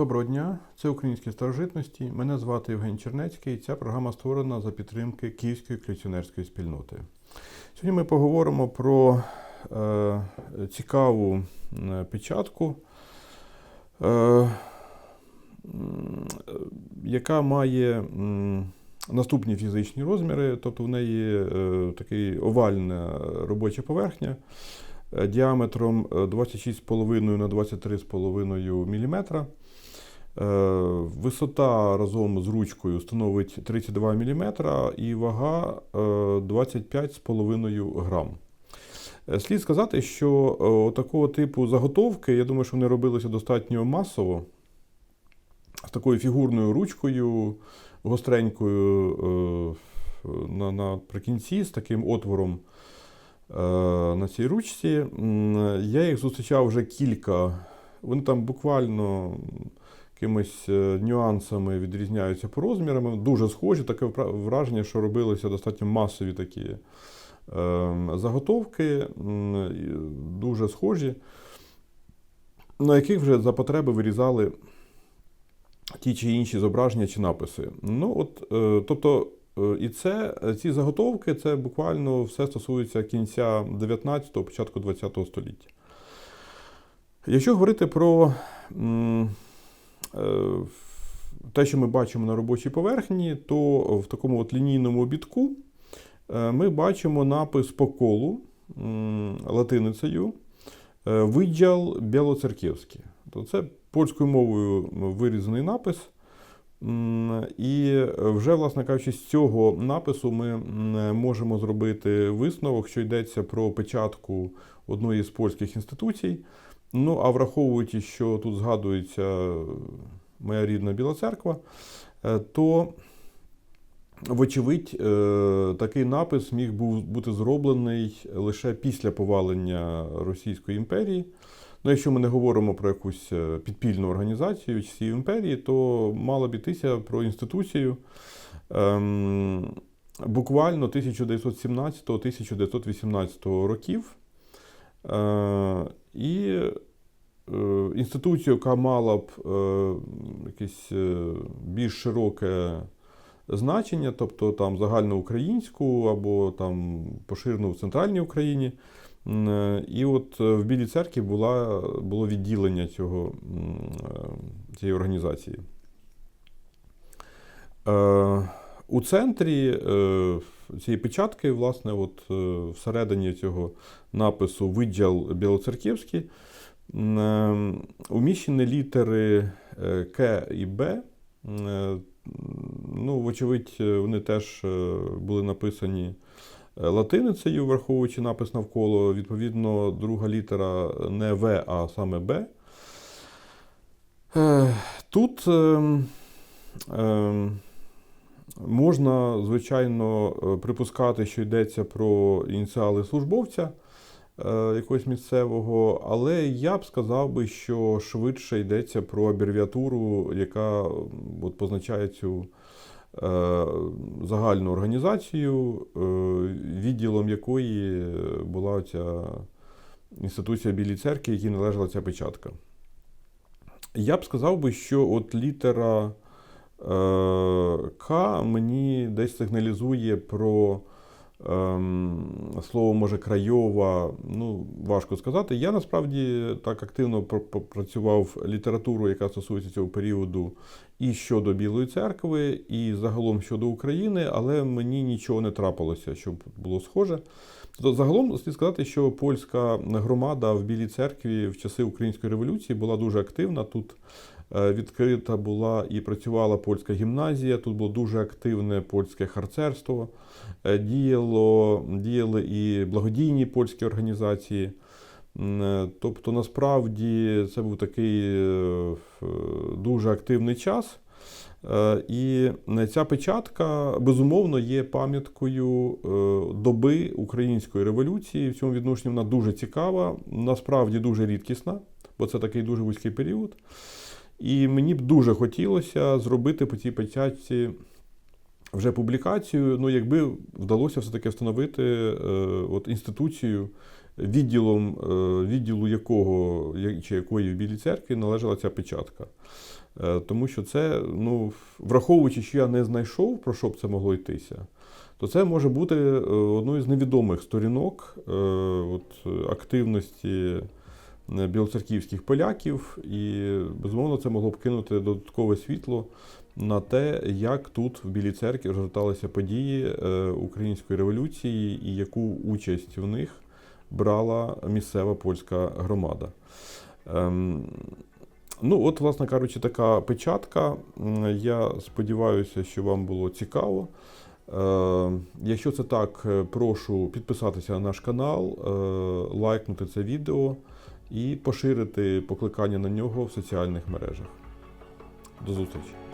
Доброго дня, це українські старожитності. Мене звати Євген Чернецький. Ця програма створена за підтримки Київської колекціонерської спільноти. Сьогодні ми поговоримо про е, цікаву е, печатку, е, яка має наступні фізичні розміри, тобто в неї е, такий овальна робоча поверхня е, діаметром е, 26,5 на 23,5 мм. Е, Висота разом з ручкою становить 32 мм і вага е, 25,5 грам. Е, Слід сказати, що е, такого типу заготовки, я думаю, що вони робилися достатньо масово, з такою фігурною ручкою, гостренькою е, на, наприкінці, з таким отвором е, на цій ручці. Я їх зустрічав вже кілька. Вони там буквально якимись е, нюансами відрізняються по розмірам. Дуже схожі, таке враження, що робилися достатньо масові такі е, заготовки, дуже схожі, на яких вже за потреби вирізали ті чи інші зображення чи написи. Ну, от, е, тобто, і це, ці заготовки це буквально все стосується кінця 19-го, початку 20-го століття. Якщо говорити про те, що ми бачимо на робочій поверхні, то в такому от лінійному обідку е, ми бачимо напис по колу латиницею е, виділ Білоцерківський. То це польською мовою вирізаний напис. І вже, власне кажучи, з цього напису ми можемо зробити висновок, що йдеться про печатку одної з польських інституцій. Ну, а враховуючи, що тут згадується моя рідна Біла церква, е, то, вочевидь, е, такий напис міг був бути зроблений лише після повалення Російської імперії. Ну, якщо ми не говоримо про якусь е, підпільну організацію цієї імперії, то мало б йтися про інституцію ем, буквально 1917-1918 років. І е, інституцію, яка мала б е, якесь е, більш широке значення, тобто там загальноукраїнську або там поширену в центральній Україні. І от в Білій церкві була, було відділення цього, цієї організації. У центрі цієї печатки, власне, от е, всередині цього напису виділ Білоцерківський е, уміщені літери е, К і Б. Ну, вочевидь, вони теж були написані латиницею, враховуючи напис навколо. Відповідно, друга літера не В, а саме Б. Тут ем, ем, можна, звичайно, е, припускати, що йдеться про ініціали службовця е, якогось місцевого, але я б сказав би, що швидше йдеться про абревіатуру, яка от, позначає цю е, загальну організацію, відділом якої була ця інституція Білій церкви, якій належала ця печатка. Я б сказав би, що от літера К мені десь сигналізує про ем, слово, може, крайова. Ну, важко сказати. Я насправді так активно пр- пр- працював літературу, яка стосується цього періоду і щодо Білої церкви, і загалом щодо України, але мені нічого не трапилося, щоб було схоже. Тобто, загалом слід сказати, що польська громада в Білій церкві в часи Української революції була дуже активна. Тут е, відкрита була і працювала польська гімназія, тут було дуже активне польське харцерство, е, діяло, діяли і благодійні польські організації. Е, Тобто, насправді це був такий е, дуже активний час. Е, І ця печатка, безумовно, є пам'яткою е, доби української революції. В цьому відношенні вона дуже цікава, насправді дуже рідкісна, бо це такий дуже вузький період. І мені б дуже хотілося зробити по цій печатці вже публікацію, ну, якби вдалося все-таки встановити е, от інституцію, відділом, е, відділу якого чи якої в Білій церкві належала ця печатка. Е, Тому що це, ну, враховуючи, що я не знайшов, про що б це могло йтися, то це може бути одною з невідомих сторінок от, активності білоцерківських поляків, і, безумовно, це могло б кинути додаткове світло на те, як тут в Білій церкві розгорталися події е, української революції і яку участь в них брала місцева польська громада. Ем, Ну, от, власне кажучи, така печатка. Я сподіваюся, що вам було цікаво. Е, Якщо це так, е, прошу підписатися на наш канал, е, лайкнути це відео і поширити покликання на нього в соціальних мережах. До зустрічі!